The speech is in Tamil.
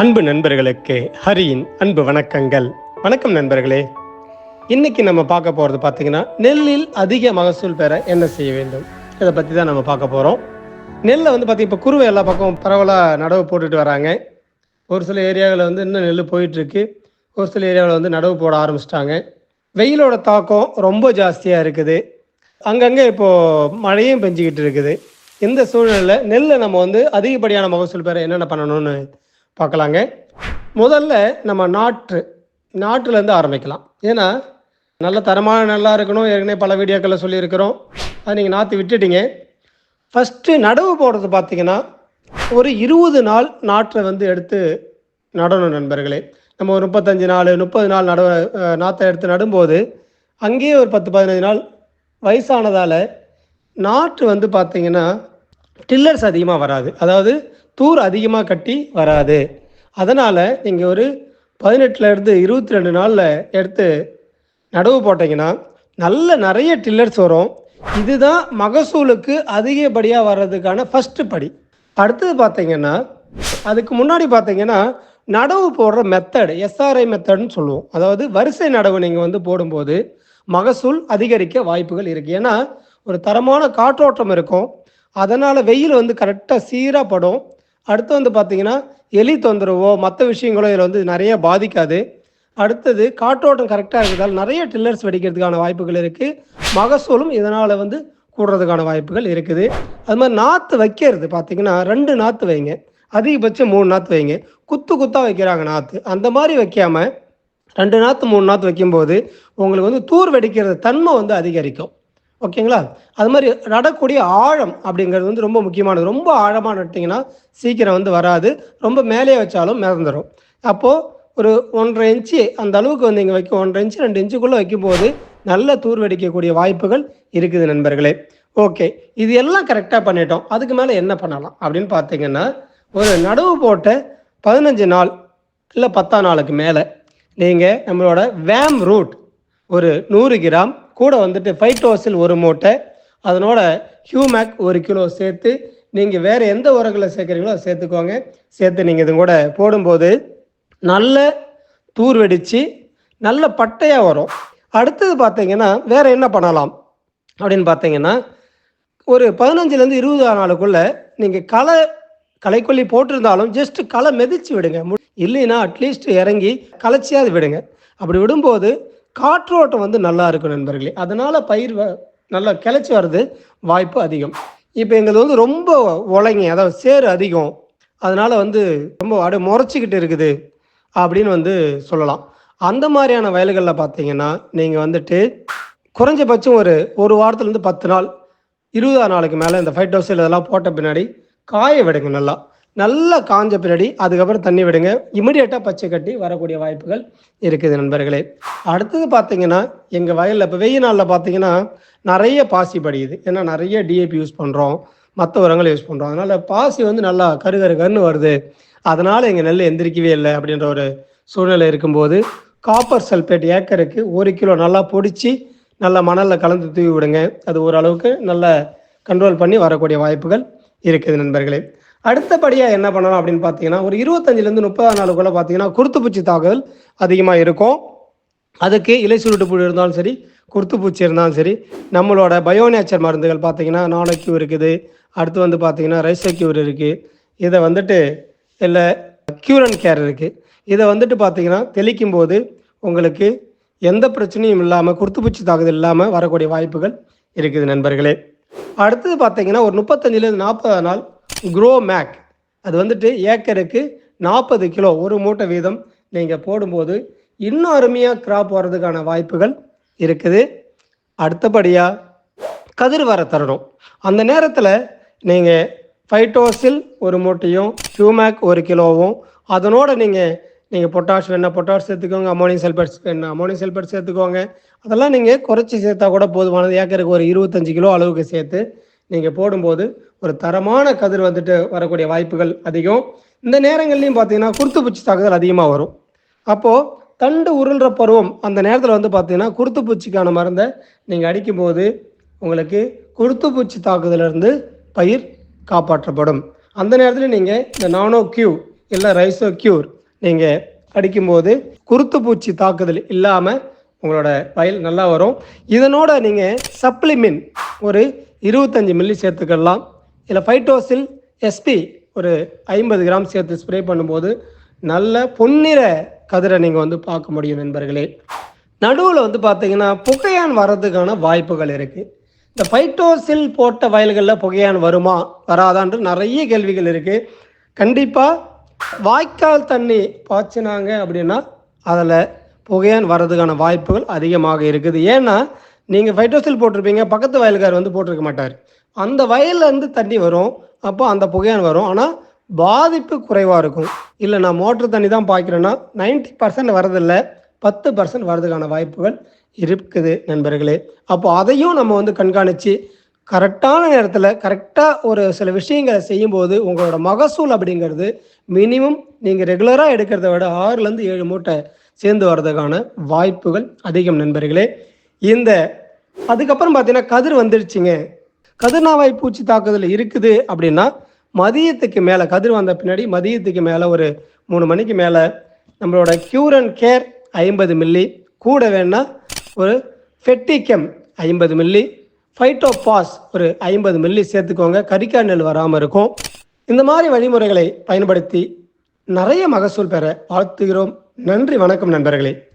அன்பு நண்பர்களுக்கு ஹரியின் அன்பு வணக்கங்கள். வணக்கம் நண்பர்களே. இன்னைக்கு நம்ம பார்க்க போகிறது பார்த்தீங்கன்னா நெல்லில் அதிக மகசூல் பெற என்ன செய்ய வேண்டும்? இதை பற்றி தான் நம்ம பார்க்க போகிறோம் நெல்லை வந்து பார்த்திங்கன்னா இப்போ குருவை எல்லா பக்கம் பரவலாக நடவு போட்டுட்டு வராங்க. ஒரு சில ஏரியாவில் வந்து இன்னும் நெல் போயிட்டுருக்கு. ஒரு சில ஏரியாவில் வந்து நடவு போட ஆரம்பிச்சிட்டாங்க. வெயிலோட தாக்கம் ரொம்ப ஜாஸ்தியாக இருக்குது. அங்கங்கே இப்போது மழையும் பெஞ்சிக்கிட்டு இருக்குது. இந்த சூழ்நிலையில் நெல்லை நம்ம வந்து அதிகப்படியான மகசூல் பெற என்னென்ன பண்ணணும்னு பார்க்கலாங்க. முதல்ல நம்ம நாற்று நாற்றுலேருந்து ஆரம்பிக்கலாம். ஏன்னா நல்ல தரமான நல்லா இருக்கணும். ஏற்கனவே பல வீடியோக்களில் சொல்லியிருக்கிறோம். அது நீங்கள் நாற்று விட்டுட்டீங்க. ஃபஸ்ட்டு நடவு போடுறது பார்த்திங்கன்னா ஒரு இருபது நாள் நாற்றை வந்து எடுத்து நடணும் நண்பர்களே. நம்ம ஒரு முப்பத்தஞ்சு நாள் முப்பது நாள் நட நாற்றை எடுத்து நடும்போது அங்கேயே ஒரு பத்து பதினஞ்சு நாள் வயசானதால் நாற்று வந்து பார்த்திங்கன்னா டில்லர்ஸ் அதிகமாக வராது. அதாவது தூர் அதிகமாக கட்டி வராது. அதனால் நீங்கள் ஒரு பதினெட்டுலேருந்து இருபத்தி ரெண்டு நாளில் எடுத்து நடவு போட்டிங்கன்னா நல்ல நிறைய டில்லர்ஸ் வரும். இதுதான் மகசூலுக்கு அதிகப்படியாக வர்றதுக்கான ஃபஸ்ட்டு படி. அடுத்தது பார்த்தீங்கன்னா அதுக்கு முன்னாடி பார்த்தீங்கன்னா நடவு போடுற மெத்தட் எஸ்ஆர்ஐ மெத்தட்னு சொல்லுவோம். அதாவது வரிசை நடவு நீங்கள் வந்து போடும்போது மகசூல் அதிகரிக்க வாய்ப்புகள் இருக்குது ஏன்னா ஒரு தரமான காற்றோட்டம் இருக்கும். அதனால் வெயில் வந்து கரெக்டாக சீராக படும். அடுத்து வந்து பார்த்தீங்கன்னா எலி தொந்தரவோ மற்ற விஷயங்களோ இதில் வந்து நிறைய பாதிக்காது. அடுத்தது காற்றோட்டம் கரெக்டாக இருக்கிறதால நிறைய டில்லர்ஸ் வெடிக்கிறதுக்கான வாய்ப்புகள் இருக்குது மகசூலும் இதனால் வந்து கூடுறதுக்கான வாய்ப்புகள் இருக்குது. அது மாதிரி நாற்று வைக்கிறது பார்த்தீங்கன்னா ரெண்டு நாற்று வைங்க. அதிகபட்சம் மூணு நாற்று வைங்க. குத்து குத்தாக வைக்கிறாங்க நாற்று அந்த மாதிரி வைக்காமல் ரெண்டு நாற்று மூணு நாற்று வைக்கும்போது உங்களுக்கு வந்து தூர் வெடிக்கிறது தன்மை வந்து அதிகரிக்கும். ஓகேங்களா? அது மாதிரி நடக்கூடிய ஆழம் அப்படிங்கிறது வந்து ரொம்ப முக்கியமானது. ரொம்ப ஆழமாக நட்டிங்கன்னா சீக்கிரம் வந்து வராது. ரொம்ப மேலே வச்சாலும் மிதந்துடும் அப்போது ஒரு ஒன்றரை இன்ச்சு அந்த அளவுக்கு வந்து இங்கே வைக்கும். ஒன்றரை இன்ச்சு ரெண்டு இன்ச்சுக்குள்ளே வைக்கும்போது நல்ல தூர் வெடிக்கக்கூடிய வாய்ப்புகள் இருக்குது நண்பர்களே. ஓகே. இது எல்லாம் கரெக்டாக பண்ணிட்டோம். அதுக்கு மேலே என்ன பண்ணலாம் அப்படின்னு பார்த்தீங்கன்னா ஒரு நடவு போட்ட பதினஞ்சு நாள் இல்லை பத்தாம் நாளுக்கு மேலே நீங்கள் நம்மளோட வேம் ரூட் ஒரு நூறு கிராம் கூட வந்துட்டு ஃபைட்டோசில் ஒரு மூட்டை அதனோட ஹியூமேக் ஒரு கிலோ சேர்த்து நீங்கள் வேறு எந்த உரங்களை சேர்க்குறீங்களோ அதை சேர்த்துக்கோங்க. சேர்த்து நீங்கள் இது கூட போடும்போது நல்ல தூர் வெடித்து நல்ல பட்டையாக வரும். அடுத்தது பார்த்தீங்கன்னா வேறு என்ன பண்ணலாம் அப்படின்னு பார்த்தீங்கன்னா ஒரு பதினஞ்சுலேருந்து இருபது நாளுக்குள்ளே நீங்கள் களை களைக்கொல்லி போட்டிருந்தாலும் ஜஸ்ட் களை மிதிச்சு விடுங்க. இல்லைன்னா அட்லீஸ்ட் இறங்கி களைச்சியாவது விடுங்க. அப்படி விடும்போது காற்றோட்டம் வந்து நல்லா இருக்கும் நண்பர்களே. அதனால் பயிர் வ- நல்லா கிளச்சி வர்றது வாய்ப்பு அதிகம். இப்போ எங்களுக்கு வந்து ரொம்ப உலங்கி அதாவது சேறு அதிகம். அதனால் வந்து ரொம்ப அப்படியே முறைச்சிக்கிட்டு இருக்குது அப்படின்னு வந்து சொல்லலாம். அந்த மாதிரியான வயல்களில் பார்த்தீங்கன்னா நீங்கள் வந்துட்டு குறைஞ்சபட்சம் ஒரு ஒரு வாரத்துலேருந்து பத்து நாள் இருபதாம் நாளுக்கு மேலே இந்த ஃபைட் ஹவுஸில் இதெல்லாம் போட்ட பின்னாடி காய விடுங்க நல்லா. நல்லா காஞ்ச பின்னாடி அதுக்கப்புறம் தண்ணி விடுங்க. இமிடியேட்டாக பச்சை கட்டி வரக்கூடிய வாய்ப்புகள் இருக்குது நண்பர்களே. அடுத்தது பார்த்தீங்கன்னா எங்கள் வயலில் இப்போ வெயில் நாளில் பார்த்தீங்கன்னா நிறைய பாசி படியுது. ஏன்னா நிறைய டிஏபி யூஸ் பண்ணுறோம் மற்ற உரங்களை யூஸ் பண்ணுறோம் அதனால் பாசி வந்து நல்லா கரு கருன்னு வருது. அதனால் எங்கள் நெல் எந்திரிக்கவே இல்லை அப்படின்ற ஒரு சூழ்நிலை இருக்கும்போது காப்பர் சல்பேட் ஏக்கருக்கு ஒரு கிலோ நல்லா பொடிச்சு நல்லா மணலில் கலந்து தூவி விடுங்க. அது ஓரளவுக்கு நல்லா கண்ட்ரோல் பண்ணி வரக்கூடிய வாய்ப்புகள் இருக்குது நண்பர்களே. அடுத்தபடியாக என்ன பண்ணலாம் அப்படின்னு பார்த்தீங்கன்னா ஒரு இருபத்தஞ்சிலேருந்து முப்பதாம் நாளுக்குள்ளே பார்த்தீங்கன்னா குருத்துப்பூச்சி தாக்குதல் அதிகமாக இருக்கும். அதுக்கு இலை சுருட்டு புழு இருந்தாலும் சரி குருத்துப்பூச்சி இருந்தாலும் சரி நம்மளோட பயோநேச்சர் மருந்துகள் பார்த்தீங்கன்னா நானோக்யூ இருக்குது. அடுத்து வந்து பார்த்தீங்கன்னா ரைசோக்யூர் இருக்குது இதை வந்துட்டு இல்லை க்யூரன் கேர் இருக்குது இதை வந்துட்டு பார்த்தீங்கன்னா தெளிக்கும் போது உங்களுக்கு எந்த பிரச்சனையும் இல்லாமல் குருத்துப்பூச்சி தாக்குதல் இல்லாமல் வரக்கூடிய வாய்ப்புகள் இருக்குது நண்பர்களே. அடுத்தது பார்த்தீங்கன்னா ஒரு முப்பத்தஞ்சிலேருந்து நாற்பது நாள் குரோ மேக் அது வந்துட்டு ஏக்கருக்கு நாற்பது கிலோ ஒரு மூட்டை வீதம் நீங்கள் போடும்போது இன்னும் அருமையாக கிராப் வர்றதுக்கான வாய்ப்புகள் இருக்குது. அடுத்தபடியாக கதிர் வர தரணும். அந்த நேரத்தில் நீங்கள் ஃபைட்டோசில் ஒரு மூட்டையும் ஹியூமேக் ஒரு கிலோவும் அதனோட நீங்கள் நீங்கள் பொட்டாஷ் வேணால் பொட்டாஷ் சேர்த்துக்கோங்க அமோனியம் சல்பேட் வேணா அமோனியம் சல்பேட் சேர்த்துக்கோங்க. அதெல்லாம் நீங்கள் குறைச்சி சேர்த்தா கூட போதுமானது. ஏக்கருக்கு ஒரு இருபத்தஞ்சு கிலோ அளவுக்கு சேர்த்து நீங்கள் போடும்போது ஒரு தரமான கதிர் வந்துட்டு வரக்கூடிய வாய்ப்புகள் அதிகம். இந்த நேரங்கள்லையும் பார்த்தீங்கன்னா குருத்துப்பூச்சி தாக்குதல் அதிகமாக வரும். அப்போது தண்டு உருள்ற பருவம் அந்த நேரத்தில் வந்து பார்த்தீங்கன்னா குருத்துப்பூச்சிக்கான மருந்தை நீங்கள் அடிக்கும்போது உங்களுக்கு குருத்துப்பூச்சி தாக்குதலிருந்து பயிர் காப்பாற்றப்படும். அந்த நேரத்தில் நீங்கள் இந்த நானோ கியூ இல்லை ரைசோ கியூர் நீங்கள் அடிக்கும்போது குருத்து பூச்சி தாக்குதல் இல்லாமல் உங்களோட வயல் நல்லா வரும். இதனோட நீங்கள் சப்ளிமெண்ட் ஒரு இருபத்தஞ்சி மில்லி சேர்த்துக்கலாம். இதில் ஃபைட்டோசில் எஸ்பி ஒரு ஐம்பது கிராம் சேர்த்து ஸ்ப்ரே பண்ணும்போது நல்ல பொன்னிற கதிரை நீங்கள் வந்து பார்க்க முடியும் நண்பர்களே. நடுவில் வந்து பார்த்தீங்கன்னா புகையான் வர்றதுக்கான வாய்ப்புகள் இருக்குது இந்த ஃபைட்டோசில் போட்ட வயல்களில் புகையான் வருமா வராதான்ட்டு நிறைய கேள்விகள் இருக்குது கண்டிப்பாக வாய்க்கால் தண்ணி பாய்ச்சினாங்க அப்படின்னா அதில் புகையான் வர்றதுக்கான வாய்ப்புகள் அதிகமாக இருக்குது. ஏன்னா நீங்கள் ஃபைட்ரோசில் போட்டிருப்பீங்க பக்கத்து வயல்கார் வந்து போட்டிருக்க மாட்டார். அந்த வயல்லேருந்து தண்ணி வரும் அப்போ அந்த புகையான் வரும். ஆனால் பாதிப்பு குறைவாக இருக்கும். இல்லை நான் மோட்ரு தண்ணி தான் பாய்க்கிறேன்னா நைன்டி பர்சன்ட் வரதில்லை பத்து பர்சன்ட் வரதுக்கான வாய்ப்புகள் இருக்குது நண்பர்களே. அப்போ அதையும் நம்ம வந்து கண்காணித்து கரெக்டான நேரத்தில் கரெக்டாக ஒரு சில விஷயங்களை செய்யும்போது உங்களோட மகசூல் அப்படிங்கிறது மினிமம் நீங்கள் ரெகுலராக எடுக்கிறத விட ஆறுலேருந்து ஏழு மூட்டை சேர்ந்து வர்றதுக்கான வாய்ப்புகள் அதிகம் நண்பர்களே. இந்த அதுக்கப்புறம் பார்த்தீங்கன்னா கதிர் வந்துருச்சுங்க. கதிர்நாவாய் பூச்சி தாக்குதல் இருக்குது அப்படின்னா மதியத்துக்கு மேலே கதிர் வந்த பின்னாடி மதியத்துக்கு மேலே ஒரு மூணு மணிக்கு மேலே நம்மளோட கியூர் அண்ட் கேர் ஐம்பது மில்லி கூட வேணால் ஒரு ஃபெட்டிகெம் ஐம்பது மில்லி ஃபைட்டோபாஸ் ஒரு ஐம்பது மில்லி சேர்த்துக்கோங்க. கரிக்கா நெல் வராமல் இருக்கும். இந்த மாதிரி வழிமுறைகளை பயன்படுத்தி நிறைய மகசூல் பெற வாழ்த்துகிறோம். நன்றி வணக்கம் நண்பர்களே.